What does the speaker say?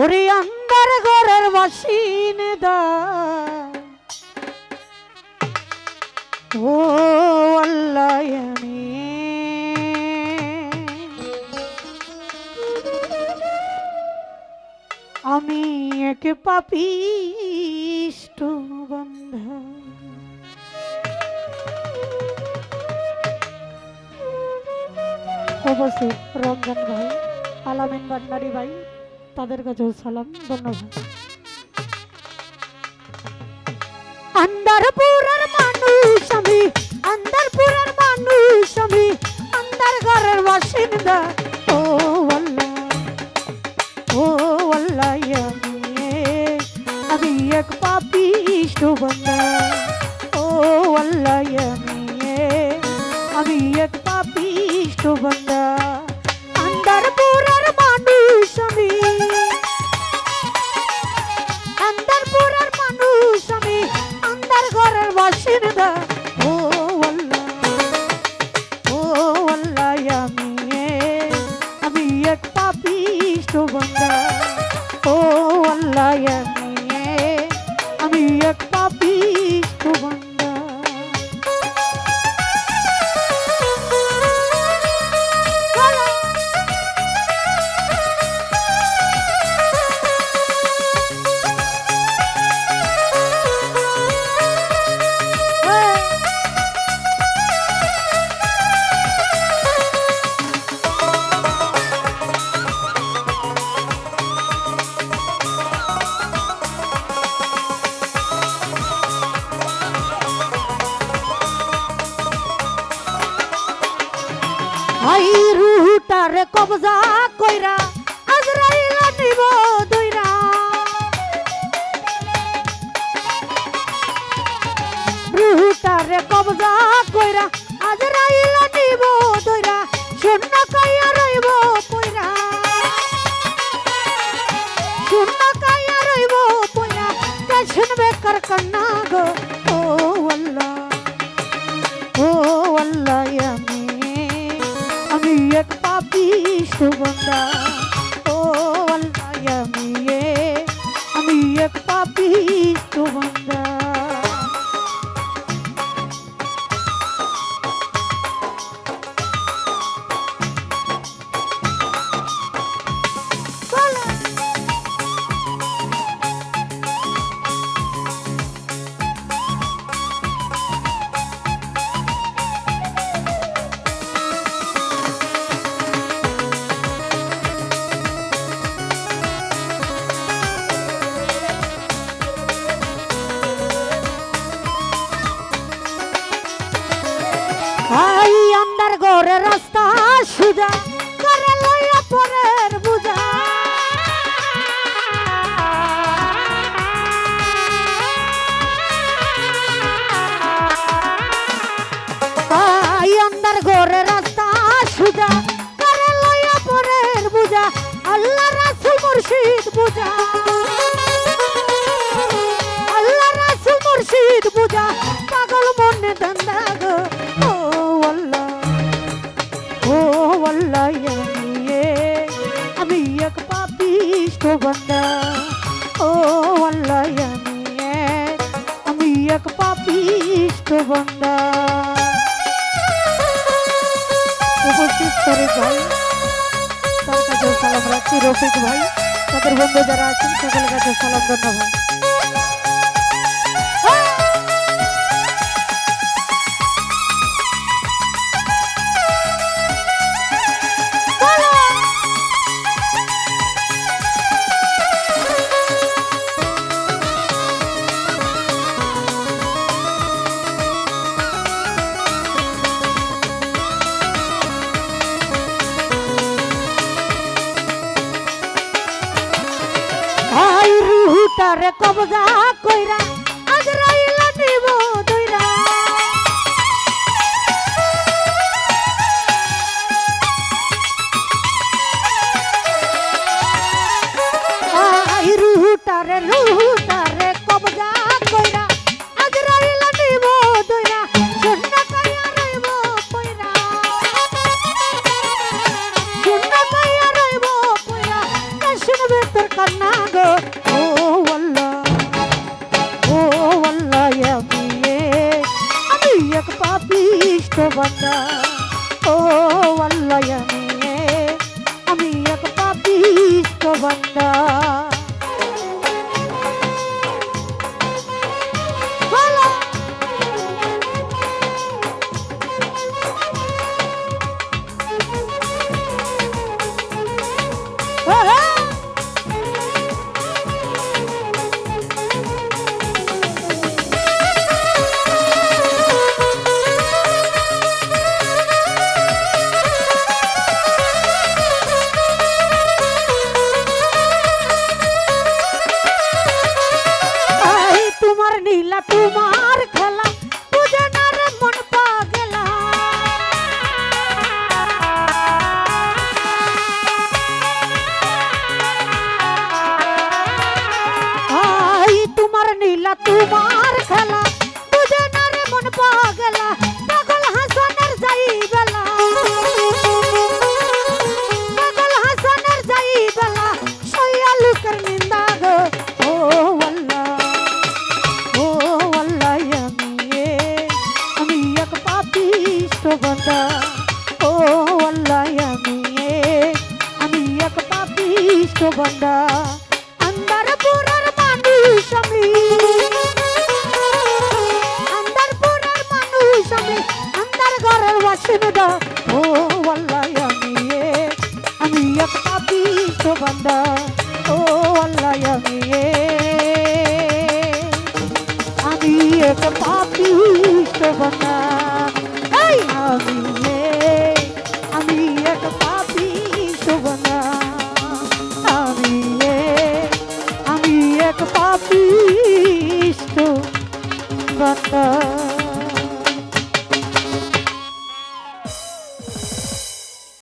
ওরে আন্দার ঘরের বাসিন দা। ও আমি। এক পাপিষ্ট বন্ধা। অবশ্যই রমজান ভাই, আলামিন ভান্ডারি ভাই তাদের কাছেও সালাম, ধন্যবাদ। আন্দারপুরের মানুষ আমি, আন্দারপুরের মানুষ আমি আন্দার ঘরের বাসিন্দা। ও আল্লাহ ও আল্লাহ, আমি এক পাপিষ্ট বন্ধা ও আল্লাহ, আমি এক পাপিষ্ট বন্ধা কবজা কইরা, আজরাইলা নিব দইরা। রুহুটার কবজা কইরা, আজরাইলা নিব দইরা শূন্য কাইয়া রইব পইরা। শূন্য কাইয়া রইব পইরা কে শুনবে কার কান্না গো। সুগন্ধা ও আল্লাহ আমি আমি এক পাপি সুগন্ধা ঘরে রাস্তা সুজা করে লইয়া পরের বুঝা আন্দার ঘরে রাস্তা সুজা করে পরের বুঝা আল্লাহ রাসূল মুর্শিদ বুঝা আল্লাহ রাসূল মুর্শিদ বুঝা পাগল মনে দন্দা পাপিষ্ট বান্দা। ও আল্লাহ আমি আমি এক পাপিষ্ট বান্দা। উপস্থিত শরীফ ভাই, তার কাছে সালাম রাখছি, রফিক ভাই। তাদের বন্ধু যারা আছেন, সকলের কাছে সালাম ধন্যবাদ রুহুটারে কবজা কইরা আজ রাইলা নিব দইরা আই রুহুটারে রুহুটারে ও আল্লাহ আমি এক পাপিষ্ট বান্দা। আমার লয়মিয়ে আমি এক পাপিষ্ট বনা আমি আমি এক পাপিষ্ট বনা আমি আমি এক পাপিষ্ট বনা